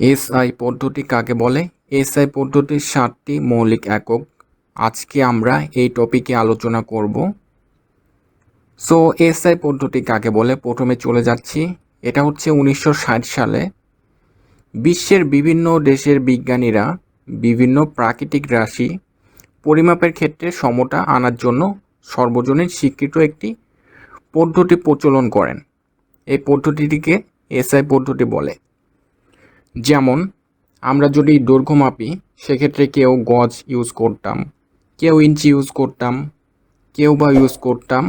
SI পদ্ধতি কাকে বলে? এসআই পদ্ধতির সাতটি মৌলিক একক। আজকে আমরা এই টপিকে আলোচনা করব। সো এসআই পদ্ধতি কাকে বলে? প্রথমে চলে যাচ্ছি। এটা হচ্ছে উনিশশো ষাট সালে বিশ্বের বিভিন্ন দেশের বিজ্ঞানীরা বিভিন্ন প্রাকৃতিক রাশি পরিমাপের ক্ষেত্রে সমতা আনার জন্য সর্বজনীন স্বীকৃত একটি পদ্ধতি প্রচলন করেন। এই পদ্ধতিটিকে এসআই পদ্ধতি বলে। যেমন, আমরা যদি দৈর্ঘ্য মাপি, সেক্ষেত্রে কেউ গজ ইউজ করতাম, কেউ ইঞ্চি ইউজ করতাম, কেউ বা ইউজ করতাম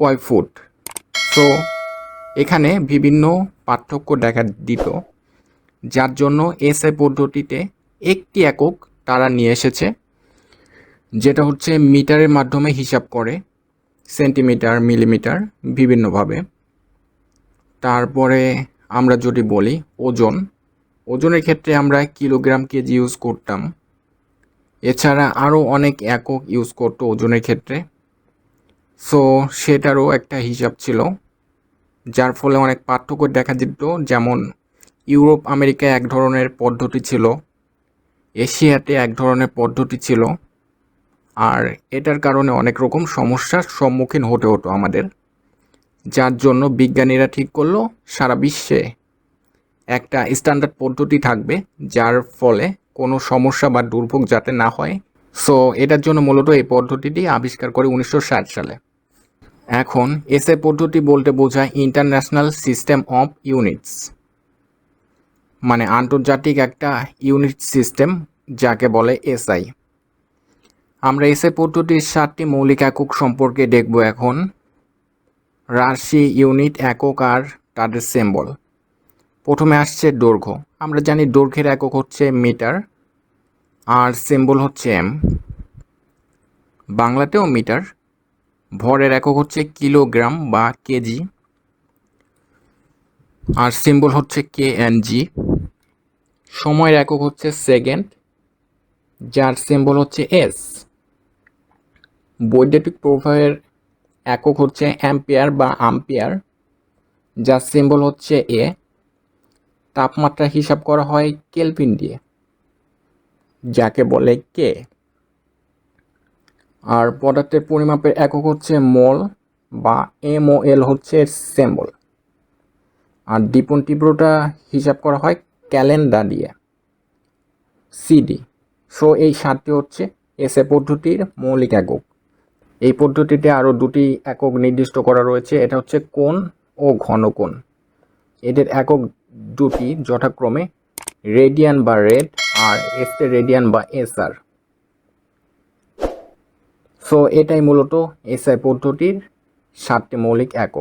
কয় ফুট। সো এখানে বিভিন্ন পার্থক্য দেখা দিত, যার জন্য এসআই পদ্ধতিতে একটি একক তারা নিয়ে এসেছে, যেটা হচ্ছে মিটারের মাধ্যমে হিসাব করে, সেন্টিমিটার, মিলিমিটার, বিভিন্নভাবে। তারপরে আমরা যদি বলি ওজন ওজনের ক্ষেত্রে আমরা কিলোগ্রাম কেজি ইউজ করতাম। এছাড়া আরও অনেক একক ইউজ করতো ওজনের ক্ষেত্রে। সো সেটারও একটা হিসাব ছিল, যার ফলে অনেক পার্থক্য দেখা যেত। যেমন, ইউরোপ আমেরিকায় এক ধরনের পদ্ধতি ছিল, এশিয়াতে এক ধরনের পদ্ধতি ছিল, আর এটার কারণে অনেক রকম সমস্যার সম্মুখীন হতে হতো আমাদের, যার জন্য বিজ্ঞানীরা ঠিক করল, সারা বিশ্বে একটা স্ট্যান্ডার্ড পদ্ধতি থাকবে, যার ফলে কোনো সমস্যা বা দুর্ভোগ যাতে না হয়। সো এটার জন্য মূলত এই পদ্ধতিটি আবিষ্কার করে উনিশশো ষাট সালে। এখন, এসএ পদ্ধতি বলতে বোঝায় ইন্টারন্যাশনাল সিস্টেম অফ ইউনিটস মানে আন্তর্জাতিক একটা ইউনিট সিস্টেম যাকে বলে এসআই। আমরা এসআই পদ্ধতির সাতটি মৌলিক একক সম্পর্কে দেখব এখন। রাশি ইউনিট একক আর তাদের সিম্বল প্রথমে আসছে দৈর্ঘ্য। আমরা জানি দৈর্ঘ্যের একক হচ্ছে মিটার, আর সিম্বল হচ্ছে এম। বাংলাতেও মিটার, ভরের একক হচ্ছে কিলোগ্রাম বা কেজি, আর সিম্বল হচ্ছে কে এন জি সময়ের একক হচ্ছে সেকেন্ড, যার সিম্বল হচ্ছে এস। বৈদ্যুতিক প্রবাহের একক হচ্ছে অ্যাম্পিয়ার বা আম্পিয়ার, যার সিম্বল হচ্ছে এ। তাপমাত্রা হিসাব করা হয় কেলভিন দিয়ে, যাকে বলে কে আর পদার্থের পরিমাপের একক হচ্ছে মল বা এম ও এল হচ্ছে সিম্বল। আর দীপন তীব্রতা হিসাব করা হয় ক্যালেন্ডার দিয়ে। সিডি সো এই সাতটি হচ্ছে এসএ পদ্ধতির মৌলিক একক। এই পদ্ধতিতে আরও দুটি একক নির্দিষ্ট করা রয়েছে। এটা হচ্ছে কোণ ও ঘন ঘনকোণ। এদের একক দুটি যথাক্রমে রেডিয়ান বা রেড, আর এসতে রেডিয়ান বা এসআর। সো এটাই মূলত এসআই পদ্ধতির সাতটি মৌলিক একক।